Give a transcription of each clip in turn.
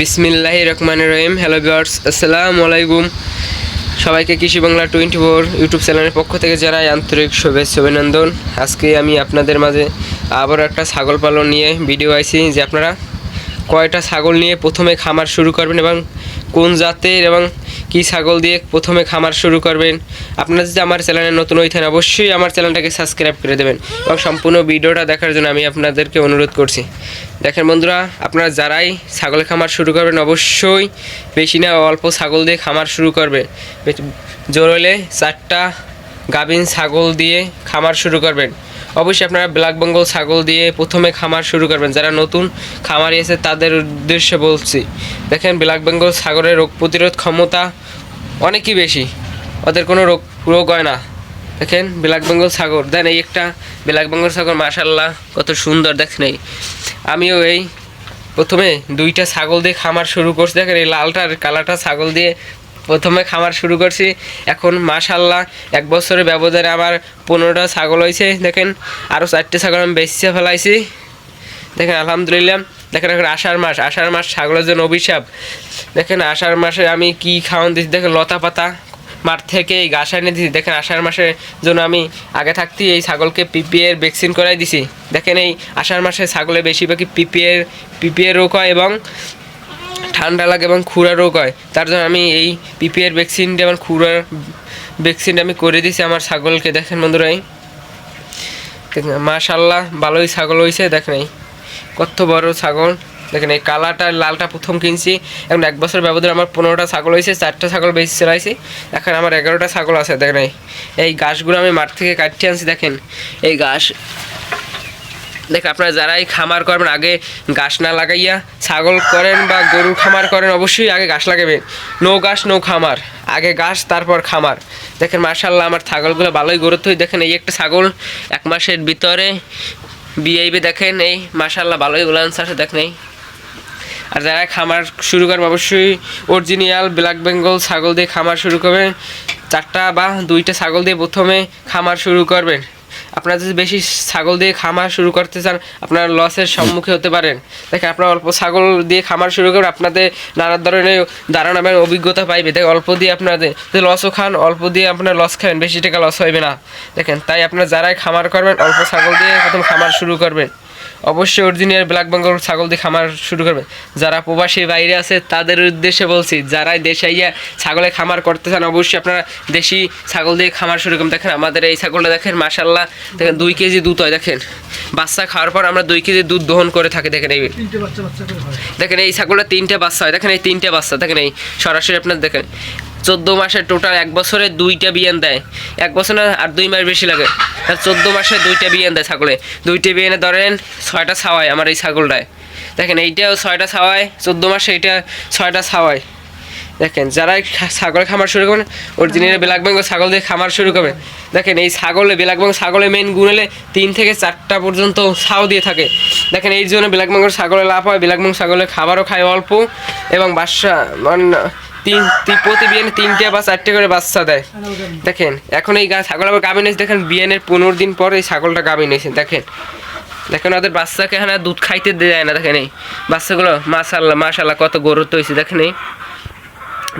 বিসমিল্লাহ রহমান রহিম। Hello viewers আসসালামু আলাইকুম। সবাইকে কৃষি বাংলা টোয়েন্টি ফোর ইউটিউব চ্যানেলের পক্ষ থেকে জানাই আন্তরিক শুভেচ্ছা, অভিনন্দন। আজকে আমি আপনাদের মাঝে আবার একটা ছাগল পালন নিয়ে ভিডিও আইছি যে আপনারা কয়টা ছাগল নিয়ে প্রথমে খামার শুরু করবেন এবং কোন জাতের এবং কী ছাগল দিয়ে প্রথমে খামার শুরু করবেন। আপনারা যদি আমার চ্যানেলে নতুন হয়ে থাকেন, অবশ্যই আমার চ্যানেলটাকে সাবস্ক্রাইব করে দেবেন এবং সম্পূর্ণ ভিডিওটা দেখার জন্য আমি আপনাদেরকে অনুরোধ করছি। দেখেন বন্ধুরা, আপনারা যারাই ছাগল খামার শুরু করবেন অবশ্যই বেশি না অল্প ছাগল দিয়ে খামার শুরু করবে। জোর হলে চারটা গাভিন ছাগল দিয়ে খামার শুরু করবেন। অবশ্যই আপনারা ব্ল্যাক বেঙ্গল ছাগল দিয়ে প্রথমে খামার শুরু করবেন। যারা নতুন খামারি আছে, তাদের উদ্দেশ্যে বলছি, দেখেন ব্ল্যাক বেঙ্গল ছাগলের রোগ প্রতিরোধ ক্ষমতা অনেকই বেশি। ওদের কোনো রোগ রোগ হয় না। দেখেন, ব্ল্যাক বেঙ্গল ছাগল দেন এই একটা ব্ল্যাক বেঙ্গল ছাগল মাশাল্লাহ কত সুন্দর, দেখেন এই। আমিও এই প্রথমে দুইটা ছাগল দিয়ে খামার শুরু করছি। দেখেন এই লালটার কালারটা ছাগল দিয়ে প্রথমে খামার শুরু করছি। এখন মাশাল্লাহ এক বছরের ব্যবধানে আমার পনেরোটা ছাগল হয়েছে। দেখেন আরও চারটে ছাগল আমি বেঁচে ফেলাইছি। দেখেন, আলহামদুলিল্লাহ, দেখেন এখন আষাঢ় মাস। আষাঢ় মাস ছাগলের জন্য অভিশাপ। দেখেন, আষাঢ় মাসে আমি কি খাওয়ান দিচ্ছি দেখেন লতা পাতা মাঠ থেকে এই ঘাস এনে দিছি। দেখেন আষাঢ় মাসের জন্য আমি আগে থাকতেই এই ছাগলকে পিপিএর ভ্যাকসিন করাই দিছি। দেখেন এই আষাঢ় মাসে ছাগলে বেশিরভাগই পিপিএর পিপিএর রোগ হয় এবং ঠান্ডা লাগে এবং খুরা রোগ হয়। তার জন্য আমি এই পিপিএর ভ্যাকসিন যেমন খুরার ভ্যাকসিনটা আমি করে দিছি আমার ছাগলকে। দেখেন বন্ধুরা এই। মাশাল্লাহ ভালোই ছাগল হয়েছে দেখেন এই, কত বড় ছাগল। দেখেন এই কালারটা, লালটা প্রথম কিনছি। এখন এক বছর ব্যবধানে আমার পনেরোটা ছাগল হয়েছে, চারটা ছাগল বেশি চলাইছি। এখন আমার এগারোটা ছাগল আছে, দেখেন এই। ঘাসগুলো আমি মাঠ থেকে কাটতে আনছি, দেখেন। এই ঘাস দেখ আপনারা যারাই খামার করবেন, আগে ঘাস না লাগাইয়া ছাগল করেন বা গরু খামার করেন, অবশ্যই আগে ঘাস লাগাবেন। নো ঘাস, নো খামার। আগে ঘাস, তারপর খামার। দেখেন মার্শাল্লাহ আমার ছাগলগুলো ভালোই গরুত্ব দেখেন এই একটা ছাগল এক মাসের ভিতরে বিয়েইবে দেখেন এই মার্শাল্লাহ ভালোই উলান্স আসে দেখেন এই। আর যারা খামার শুরু করবে, অবশ্যই অরিজিনাল ব্ল্যাক বেঙ্গল ছাগল দিয়ে খামার শুরু করবেন চারটা বা দুইটা ছাগল দিয়ে প্রথমে খামার শুরু করবেন। আপনারা যদি বেশি ছাগল দিয়ে খামার শুরু করতে চান, আপনারা লসের সম্মুখে হতে পারেন। দেখেন, আপনারা অল্প ছাগল দিয়ে খামার শুরু করবেন, আপনাদের নানা ধরনের দাঁড়ানো এবং অভিজ্ঞতা পাইবে। দেখ অল্প দিয়ে আপনাদের লসও খান, অল্প দিয়ে আপনার লস খাবেন, বেশি টাকা লস হইবে না। দেখেন, তাই আপনারা যারাই খামার করবেন, অল্প ছাগল দিয়ে প্রথম খামার শুরু করবেন। অবশ্যই অরিজিনাল ব্ল্যাক বেঙ্গল ছাগল দিয়ে খামার শুরু করবে। যারা প্রবাসী বাইরে আছে তাদের উদ্দেশ্যে বলছি যারাই দেশে আইয়া ছাগলে খামার করতে চান অবশ্যই আপনারা দেশি ছাগল দিয়ে খামার শুরু করবেন। দেখেন আমাদের এই ছাগলটা দেখেন মাসাল্লাহ দেখেন দুই কেজি দুধ হয় দেখেন। বাচ্চা খাওয়ার পর আমরা দুই কেজি দুধ দহন করে থাকি দেখেন এই দেখেন এই ছাগলটা তিনটে বাচ্চা হয় দেখেন এই তিনটে বাচ্চা দেখেন এই সরাসরি আপনার দেখেন চোদ্দ মাসে টোটাল এক বছরে দুইটা বিয়ান দেয়। এক বছর না, আর দুই মাস বেশি লাগে। তার চোদ্দ মাসে দুইটা বিয়ান দেয় ছাগলে। দুইটা বিয়ানে ধরেন ছয়টা ছাওয়ায় আমার এই ছাগলটায়। দেখেন, এইটাও ছয়টা ছাওয়ায়, চোদ্দ মাসে এইটা ছয়টা ছাওয়ায়। দেখেন যারা ছাগল খামার শুরু করবেন অরিজিনাল ব্ল্যাক বেঙ্গল ছাগল দিয়ে খামার শুরু করবেন। দেখেন, এই ছাগলে ব্ল্যাক বেঙ্গল ছাগলের মেন গুণ হলে তিন থেকে চারটা পর্যন্ত ছাও দিয়ে থাকে। দেখেন, এই জন্য ব্ল্যাক বেঙ্গল ছাগলে লাভ হয় ব্ল্যাক বেঙ্গল ছাগলের খাবারও খায় অল্প এবং বাসা মানে তিন প্রতি বিয়ানে তিনটে বা চারটে করে বাচ্চা দেয়। দেখেন, এখন এই ছাগল আবার গাভিন এসে দেখেন বিয়ানের পনেরো দিন পর এই ছাগলটা গাভিন এসে দেখেন দেখেন ওদের বাচ্চাকে দুধ খাইতে দেয় না। দেখেন এই বাচ্চাগুলো, মাশাল্লাহ মাশাল্লাহ কত গরুত্ব হয়েছে। দেখেন এই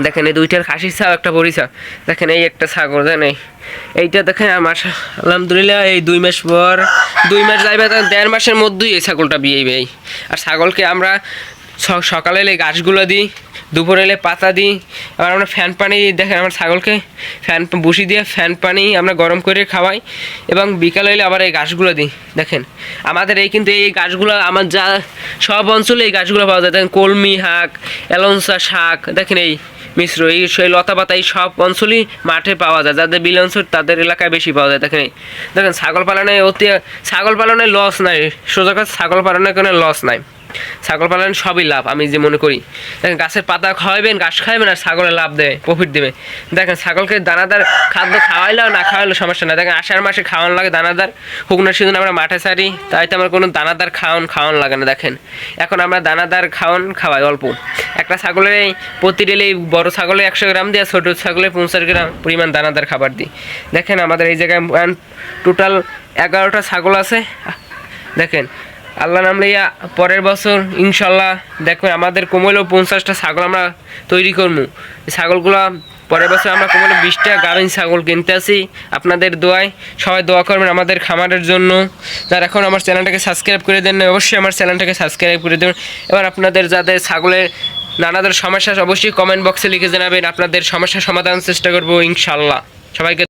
দেখেন এই দুইটার খাসির ছাও একটা পরিচা দেখেন এই একটা ছাগল, দেখেন এই। এইটা দেখেন আলহামদুলিল্লাহ এই দুই মাস পর, দুই মাস যাইবে দেড় মাসের মধ্যেই এই ছাগলটা এই আর ছাগলকে আমরা সকালে এলে ঘাসগুলো দিই দুপুরে এলে পাতা দিই, আবার আমরা ফ্যান পানি দেখেন আমার ছাগলকে ফ্যান বসি দিয়ে ফ্যান পানি আমরা গরম করে খাওয়াই এবং বিকালে এলে আবার এই ঘাসগুলো দিই, দেখেন। আমাদের এই কিন্তু এই গাছগুলো, আমার যা, সব অঞ্চলে এই গাছগুলো পাওয়া যায়। দেখেন কলমি শাক এলনসা শাক, দেখেন এই মিশ্র, এই সেই লতা পাতা, এই সব অঞ্চলই মাঠে পাওয়া যায়। যাদের বিল অঞ্চল, তাদের এলাকায় বেশি পাওয়া যায়, দেখেন। দেখেন, ছাগল পালনে অতি, ছাগল পালনে লস নাই, সোজা ছাগল পালনে কোনো লস নাই। ছাগল পালন সবই লাভ, আমি যে মনে করি। দেখেন, গাছের পাতা খাওয়াবেন গাছ খাওয়াবেন আর ছাগলে লাভ দেবে প্রফিট দেবে। দেখেন, ছাগলকে দানাদার খাদ্য খাওয়াইলেও না খাওয়াইলেও সমস্যা না দেখেন, আষাঢ় মাসে খাওয়ানো লাগে দানাদার শুকনোর সিজন আমরা মাঠে ছাড়ি, তাই তো আমার কোনো দানাদার খাওয়ান খাওয়ান লাগে না, দেখেন। এখন আমরা দানাদার খাওয়ান খাওয়াই অল্প। একটা ছাগলের প্রতি ডেলি বড় ছাগলে একশো গ্রাম দিয়ে, ছোটো ছাগলে পঞ্চাশ গ্রাম পরিমাণ দানাদার খাবার দিই। দেখেন, আমাদের এই জায়গায় টোটাল এগারোটা ছাগল আছে। দেখেন আল্লাহ নাম লইয়া পরের বছর ইনশাল্লাহ দেখবেন আমাদের কমলেও পঞ্চাশটা ছাগল আমরা তৈরি করব ছাগলগুলো পরের বছর আমরা কমলে বিশটা গাভিন ছাগল কিনতে আসি। আপনাদের দোয়ায় সবাই দোয়া করবেন আমাদের খামারের জন্য। যারা এখন আমার চ্যানেলটাকে সাবস্ক্রাইব করে দেন অবশ্যই আমার চ্যানেলটাকে সাবস্ক্রাইব করে দেবেন। এবার আপনাদের যাদের ছাগলের নানাদের সমস্যা অবশ্যই কমেন্ট বক্সে লিখে জানাবেন। আপনাদের সমস্যার সমাধান চেষ্টা করব ইনশাল্লাহ। সবাইকে